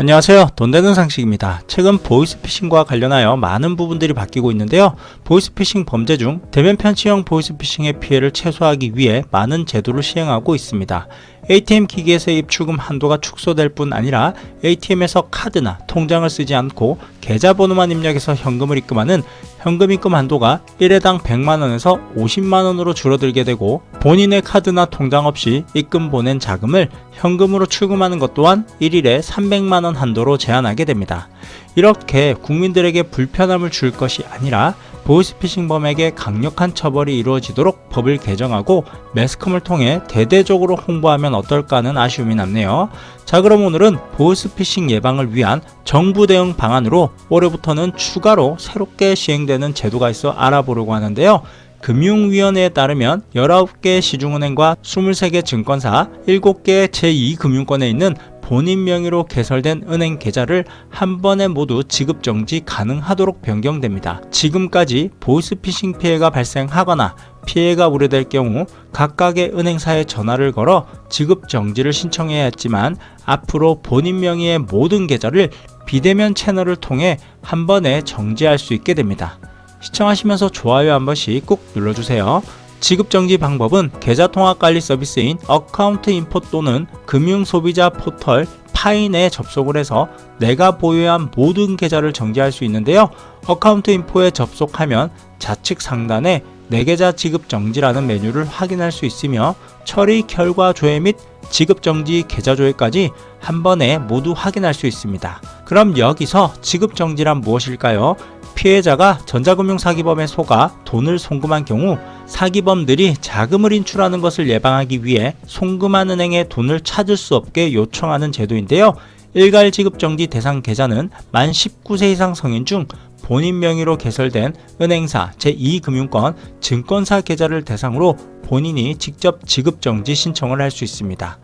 안녕하세요. 돈 되는 상식입니다. 최근 보이스피싱과 관련하여 많은 부분들이 바뀌고 있는데요. 보이스피싱 범죄 중 대면 편취형 보이스피싱의 피해를 최소화하기 위해 많은 제도를 시행하고 있습니다. ATM 기기에서의 입출금 한도가 축소될 뿐 아니라 ATM에서 카드나 통장을 쓰지 않고 계좌번호만 입력해서 현금을 입금하는 현금 입금 한도가 1회당 100만원에서 50만원으로 줄어들게 되고 본인의 카드나 통장 없이 입금 보낸 자금을 현금으로 출금하는 것 또한 1일에 300만원 한도로 제한하게 됩니다. 이렇게 국민들에게 불편함을 줄 것이 아니라 보이스피싱범에게 강력한 처벌이 이루어지도록 법을 개정하고 매스컴을 통해 대대적으로 홍보하면 어떨까 하는 아쉬움이 남네요. 자 그럼 오늘은 보이스피싱 예방을 위한 정부 대응 방안으로 올해부터는 추가로 새롭게 시행되는 제도가 있어 알아보려고 하는데요. 금융위원회에 따르면 19개 시중은행과 23개 증권사, 7개 제2금융권에 있는 본인 명의로 개설된 은행 계좌를 한 번에 모두 지급 정지 가능하도록 변경됩니다. 지금까지 보이스피싱 피해가 발생하거나 피해가 우려될 경우 각각의 은행사에 전화를 걸어 지급 정지를 신청해야 했지만 앞으로 본인 명의의 모든 계좌를 비대면 채널을 통해 한 번에 정지할 수 있게 됩니다. 시청하시면서 좋아요 한 번씩 꼭 눌러주세요. 지급 정지 방법은 계좌 통화 관리 서비스인 어카운트 인포 또는 금융 소비자 포털 파인에 접속을 해서 내가 보유한 모든 계좌를 정지할 수 있는데요. 어카운트 인포에 접속하면 좌측 상단에 내 계좌 지급 정지라는 메뉴를 확인할 수 있으며 처리 결과 조회 및 지급 정지 계좌 조회까지 한 번에 모두 확인할 수 있습니다. 그럼 여기서 지급 정지란 무엇일까요? 피해자가 전자금융 사기범에 속아 돈을 송금한 경우 사기범들이 자금을 인출하는 것을 예방하기 위해 송금한 은행에 돈을 찾을 수 없게 요청하는 제도인데요. 일괄 지급 정지 대상 계좌는 만 19세 이상 성인 중 본인 명의로 개설된 은행사 제2금융권 증권사 계좌를 대상으로 본인이 직접 지급 정지 신청을 할 수 있습니다.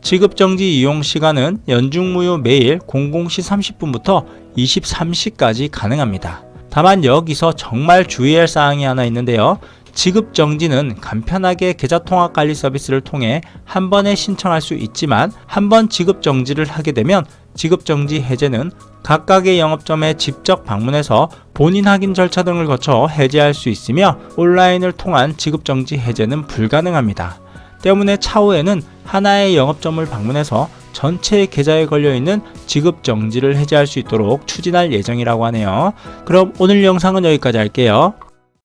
지급 정지 이용 시간은 연중무휴 매일 00시 30분부터 23시까지 가능합니다. 다만 여기서 정말 주의할 사항이 하나 있는데요. 지급 정지는 간편하게 계좌 통화 관리 서비스를 통해 한 번에 신청할 수 있지만 한 번 지급 정지를 하게 되면 지급 정지 해제는 각각의 영업점에 직접 방문해서 본인 확인 절차 등을 거쳐 해제할 수 있으며 온라인을 통한 지급 정지 해제는 불가능합니다. 때문에 차후에는 하나의 영업점을 방문해서 전체 계좌에 걸려있는 지급 정지를 해제할 수 있도록 추진할 예정이라고 하네요. 그럼 오늘 영상은 여기까지 할게요.